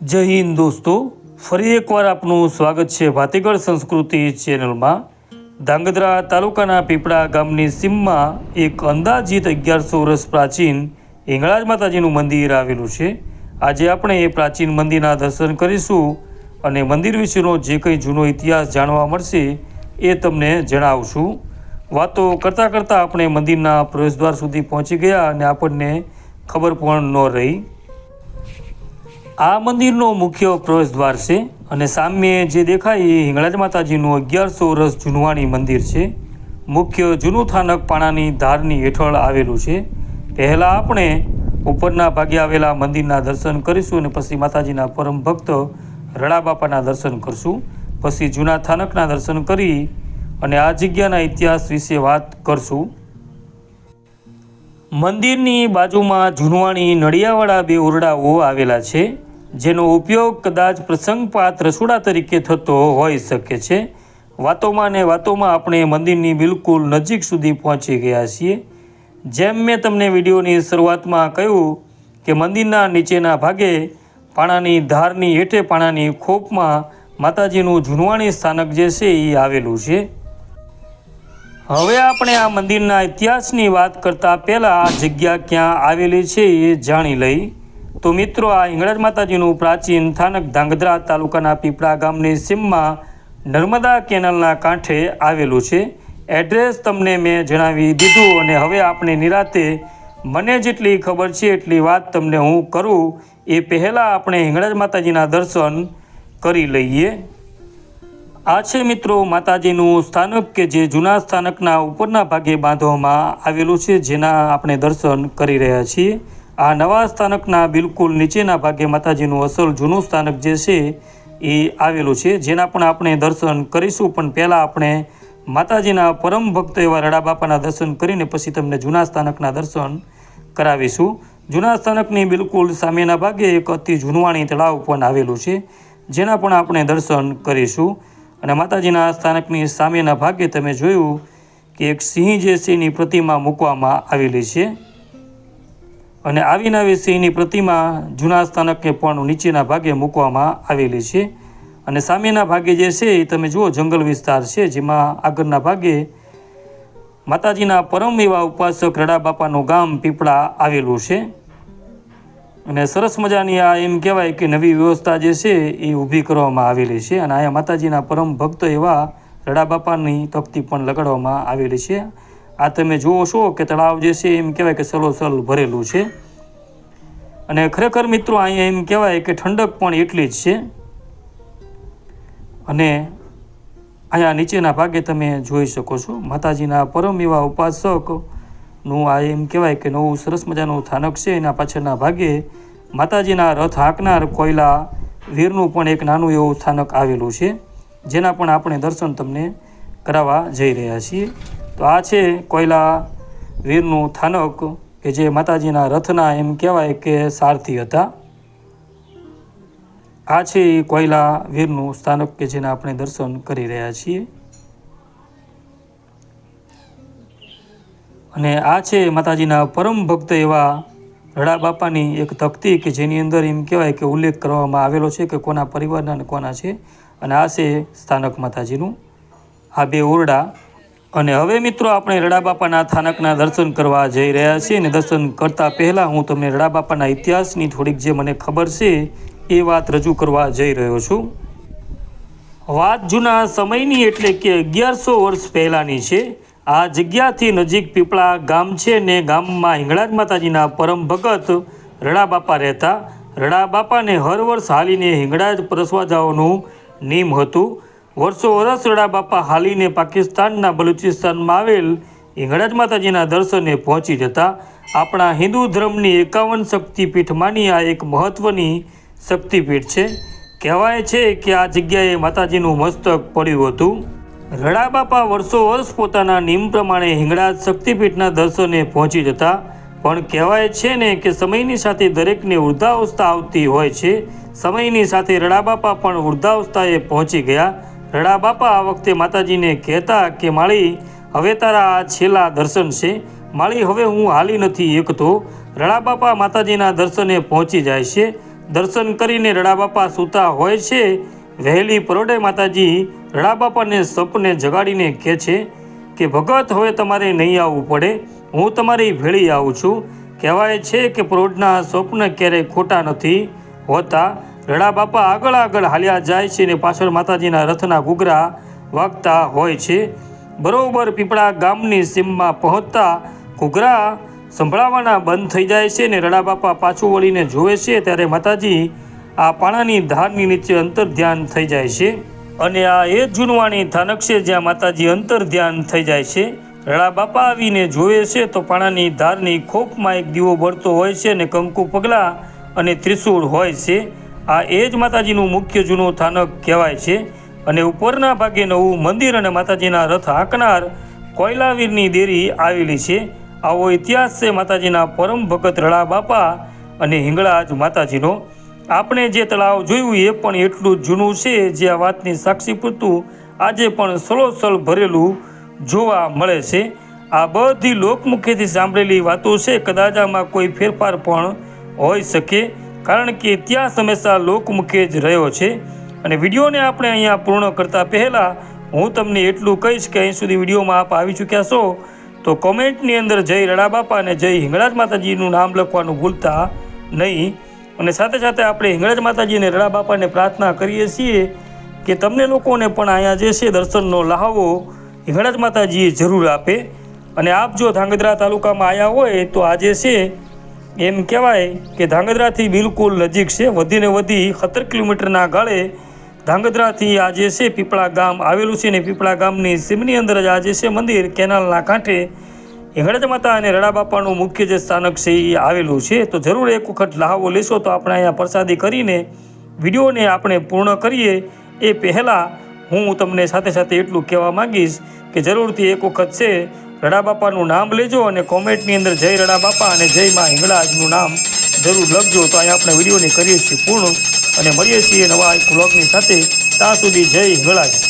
જય હિન્દ દોસ્તો. ફરી એકવાર આપનું સ્વાગત છે ભાતીગળ સંસ્કૃતિ ચેનલમાં. ધાંગધ્રા તાલુકાના પીપળા ગામની સીમમાં એક અંદાજિત અગિયારસો વર્ષ પ્રાચીન હિંગળાજ માતાજીનું મંદિર આવેલું છે. આજે આપણે એ પ્રાચીન મંદિરના દર્શન કરીશું અને મંદિર વિશેનો જે કંઈ જૂનો ઇતિહાસ જાણવા મળશે એ તમને જણાવશું. વાતો કરતાં કરતાં આપણે મંદિરના પ્રવેશદ્વાર સુધી પહોંચી ગયા અને આપણને ખબર પણ ન રહી. આ મંદિરનો મુખ્ય પ્રવેશદ્વાર છે અને સામે જે દેખાય એ હિંગળાજ માતાજીનું અગિયારસો વર્ષ જૂનવાણી મંદિર છે. મુખ્ય જૂનું થાનક પાણાની ધારની હેઠળ આવેલું છે. પહેલાં આપણે ઉપરના ભાગે આવેલા મંદિરના દર્શન કરીશું અને પછી માતાજીના પરમ ભક્ત રડાબાપાના દર્શન કરશું. પછી જૂના થાનકના દર્શન કરી અને આ જગ્યાના ઇતિહાસ વિશે વાત કરશું. મંદિરની બાજુમાં જૂનવાણી નડિયાવાળા બે ઓરડાઓ આવેલા છે. જેનો ઉપયોગ કદાચ પ્રસંગપાત રસોડા તરીકે થતો હોઈ શકે છે. વાતોમાં ને વાતોમાં આપણે મંદિરની બિલકુલ નજીક સુધી પહોંચી ગયા છીએ. જેમ મેં તમને વિડીયોની શરૂઆતમાં કહ્યું કે મંદિરના નીચેના ભાગે પાણાની ધારની હેઠે પાણાની ખોપમાં માતાજીનું જૂનવાણી સ્થાનક જે છે એ આવેલું છે. હવે આપણે આ મંદિરના ઇતિહાસની વાત કરતાં પહેલાં આ જગ્યા ક્યાં આવેલી છે એ જાણી લઈ. તો મિત્રો, આ હિંગળાજ માતાજીનું પ્રાચીન સ્થાનક ધાંગધ્રા તાલુકાના પીપળા ગામની સીમમાં નર્મદા કેનાલના કાંઠે આવેલું છે. એડ્રેસ તમને મેં જણાવી દીધું અને હવે આપણે નિરાતે મને જેટલી ખબર છે એટલી વાત તમને હું કરું. એ પહેલાં આપણે હિંગળાજ માતાજીના દર્શન કરી લઈએ. આ છે મિત્રો માતાજીનું સ્થાનક કે જે જૂના સ્થાનકના ઉપરના ભાગે બાંધવામાં આવેલું છે, જેના આપણે દર્શન કરી રહ્યા છીએ. આ નવા સ્થાનકના બિલકુલ નીચેના ભાગે માતાજીનું અસલ જૂનું સ્થાનક જે છે એ આવેલું છે. જેના પણ આપણે દર્શન કરીશું, પણ પહેલાં આપણે માતાજીના પરમ ભક્ત એવા રડા બાપાના દર્શન કરીને પછી તમને જૂના સ્થાનકના દર્શન કરાવીશું. જૂના સ્થાનકની બિલકુલ સામેના ભાગે એક અતિ જૂનવાણી તળાવ પણ આવેલું છે, જેના પણ આપણે દર્શન કરીશું. અને માતાજીના સ્થાનકની સામેના ભાગે તમે જોયું કે એક સિંહ જે સિંહની પ્રતિમા મૂકવામાં આવેલી છે. અને આવીને નવી સિંહની પ્રતિમા જૂના સ્થાનકને પણ નીચેના ભાગે મૂકવામાં આવેલી છે. અને સામેના ભાગે જે છે એ તમે જુઓ, જંગલ વિસ્તાર છે, જેમાં આગળના ભાગે માતાજીના પરમ એવા ઉપાસક રડાબાપાનું ગામ પીપળા આવેલું છે. અને સરસ મજાની આ એમ કહેવાય કે નવી વ્યવસ્થા જે છે એ ઊભી કરવામાં આવેલી છે. અને અહીંયા માતાજીના પરમ ભક્ત એવા રડાબાપાની તકતી પણ લગાડવામાં આવેલી છે. આ તમે જુઓ છો કે તળાવ જે છે એમ કહેવાય કે સલોસલ ભરેલું છે. અને ખરેખર મિત્રો અહીંયા એમ કહેવાય કે ઠંડક પણ એટલી જ છે. અને અહીંયા નીચેના ભાગે તમે જોઈ શકો છો. માતાજીના પરમ એવા ઉપાસકનું આ એમ કહેવાય કે નવું સરસ મજાનું સ્થાનક છે. એના પાછળના ભાગે માતાજીના રથ હાંકનાર કોયલા વીરનું પણ એક નાનું એવું સ્થાનક આવેલું છે. જેના પણ આપણે દર્શન તમને કરાવવા જઈ રહ્યા છીએ. તો આ છે કોયલા વીરનું સ્થાનક કે જે માતાજીના રથના એમ કહેવાય કે સારથી હતા. આ છે કોયલા વીરનું સ્થાનક કે જેના આપણે દર્શન કરી રહ્યા છીએ. અને આ છે માતાજીના પરમ ભક્ત એવા રડા બાપાની એક તકતી કે જેની અંદર એમ કહેવાય કે ઉલ્લેખ કરવામાં આવેલો છે કે કોના પરિવારના અને કોના છે. અને આ છે સ્થાનક માતાજીનું. આ બે ઓરડા અને હવે મિત્રો આપણે રડાબાપાના સ્થાનકના દર્શન કરવા જઈ રહ્યા છીએ અને દર્શન કરતાં પહેલાં હું તમને રડાબાપાના ઇતિહાસની થોડીક જે મને ખબર છે એ વાત રજૂ કરવા જઈ રહ્યો છું. વાત જૂના સમયની એટલે કે અગિયારસો વર્ષ પહેલાંની છે. આ જગ્યાથી નજીક પીપળા ગામ છે ને ગામમાં હિંગળાજ માતાજીના પરમ ભગત રડાબાપા રહેતા. રડાબાપાને હર વર્ષ હાલીને હિંગળાજ પરસવા જવાનું નિયમ હતું. વર્ષો વર્ષ રડાબાપા હાલીને પાકિસ્તાનના બલુચિસ્તાનમાં આવેલ હિંગળાજ માતાજીના દર્શને પહોંચી જતા આપણા હિન્દુ ધર્મની એકાવન શક્તિપીઠમાંની આ એક મહત્ત્વની શક્તિપીઠ છે. કહેવાય છે કે આ જગ્યાએ માતાજીનું મસ્તક પડ્યું હતું. રડા બાપા વર્ષો વર્ષ પોતાના નિયમ પ્રમાણે હિંગળાજ શક્તિપીઠના દર્શને પહોંચી જતા, પણ કહેવાય છે ને કે સમયની સાથે દરેકને વૃદ્ધાવસ્થા આવતી હોય છે. સમયની સાથે રડાબાપા પણ વૃદ્ધાવસ્થાએ પહોંચી ગયા. રડાબાપા આ વખતે માતાજીને કહેતા કે, માળી, હવે તારા આ છેલ્લા દર્શન છે. માળી, હવે હું હાલી નથી એકતો. રડાબાપા માતાજીના દર્શને પહોંચી જાય છે. દર્શન કરીને રડાબાપા સૂતા હોય છે. વહેલી પરોઢે માતાજી રડાબાપાને સપને જગાડીને કહે છે કે, ભગત, હવે તમારે નહીં આવવું પડે. હું તમારી ભેળી આવું છું. કહેવાય છે કે, પરોઢના સ્વપ્ન ક્યારેય ખોટા નથી હોતા. રડાબાપા આગળ આગળ હાલ્યા જાય છે અને પાછળ માતાજીના રથના ઘૂઘરા વાગતા હોય છે. બરોબર પીપળા ગામની સીમમાં પહોંચતા ઘૂઘરા સંભળાવાના બંધ થઈ જાય છે ને રડાબાપા પાછું વળીને જુએ છે ત્યારે માતાજી આ પાણાની ધારની નીચે અંતર ધ્યાન થઈ જાય છે અને આ એ જૂનવાણી થાનક છે જ્યાં માતાજી અંતર ધ્યાન થઈ જાય છે. રડાબાપા આવીને જોવે છે તો પાણાની ધારની ખોપમાં એક દીવો બળતો હોય છે અને કંકુ પગલા અને ત્રિશૂળ હોય છે. આ એ જ માતાજીનું મુખ્ય જૂનું થાનક કહેવાય છે. અને ઉપરના ભાગે નવું મંદિર અને માતાજીના રથ હાંકનાર કોયલાવીરની દેરી આવેલી છે. આવો ઇતિહાસ છે માતાજીના પરમ ભગત રળા બાપા અને હિંગળાજ માતાજીનો. આપણે જે તળાવ જોયું એ પણ એટલું જૂનું છે જે આ વાતની સાક્ષી પૂરતું આજે પણ સલોસલ ભરેલું જોવા મળે છે. આ બધી લોકમુખેથી સાંભળેલી વાતો છે, કદાચ આમાં કોઈ ફેરફાર પણ હોઈ શકે. કારણ કે ત્યાં હંમેશા લોકમુખે જ રહ્યો છે અને વિડીયોને આપણે અહીંયા પૂર્ણ કરતા પહેલાં હું તમને એટલું કહીશ કે અહીં સુધી વિડીયોમાં આપ આવી ચૂક્યા છો, તો કોમેન્ટની અંદર જય રડાબાપા અને જય હિંગળાજ માતાજીનું નામ લખવાનું ભૂલતા નહીં. અને સાથે સાથે આપણે હિંગળાજ માતાજી અને રડાબાપાને પ્રાર્થના કરીએ છીએ કે તમને લોકોને પણ અહીંયા જે છે દર્શનનો લહાવો હિંગળાજ માતાજીએ જરૂર આપે. અને આપ જો ધાંગધ્રા તાલુકામાં આવ્યા હોય તો આજે છે એમ કહેવાય કે ધાંગધ્રાથી બિલકુલ નજીક છે. વધીને વધી સત્તર કિલોમીટરના ગાળે ધાંગધ્રાથી આ જે છે પીપળા ગામ. આવેલું છે ને પીપળા ગામની સીમની અંદર જ આ જે છે મંદિર. કેનાલના કાંઠે હિંગળજ માતા અને રડાબાપાનું મુખ્ય જે સ્થાનક છે એ આવેલું છે. તો જરૂર એક વખત લહાવો લેશો તો આપણે અહીંયા પ્રસાદી કરીને વિડીયોને આપણે પૂર્ણ કરીએ. એ પહેલાં હું તમને સાથે સાથે એટલું કહેવા માંગીશ કે જરૂરથી એક વખત છે રડાબાપાનું નામ લેજો અને કોમેન્ટની અંદર જય રડાબાપા અને જય માં હિંગળાજનું નામ જરૂર લખજો. તો અહીંયા આપણે વિડીયોને કરીએ છીએ પૂર્ણ અને મળીએ છીએ નવા એક બ્લોગની સાથે. ત્યાં સુધી જય હિંગળાજ.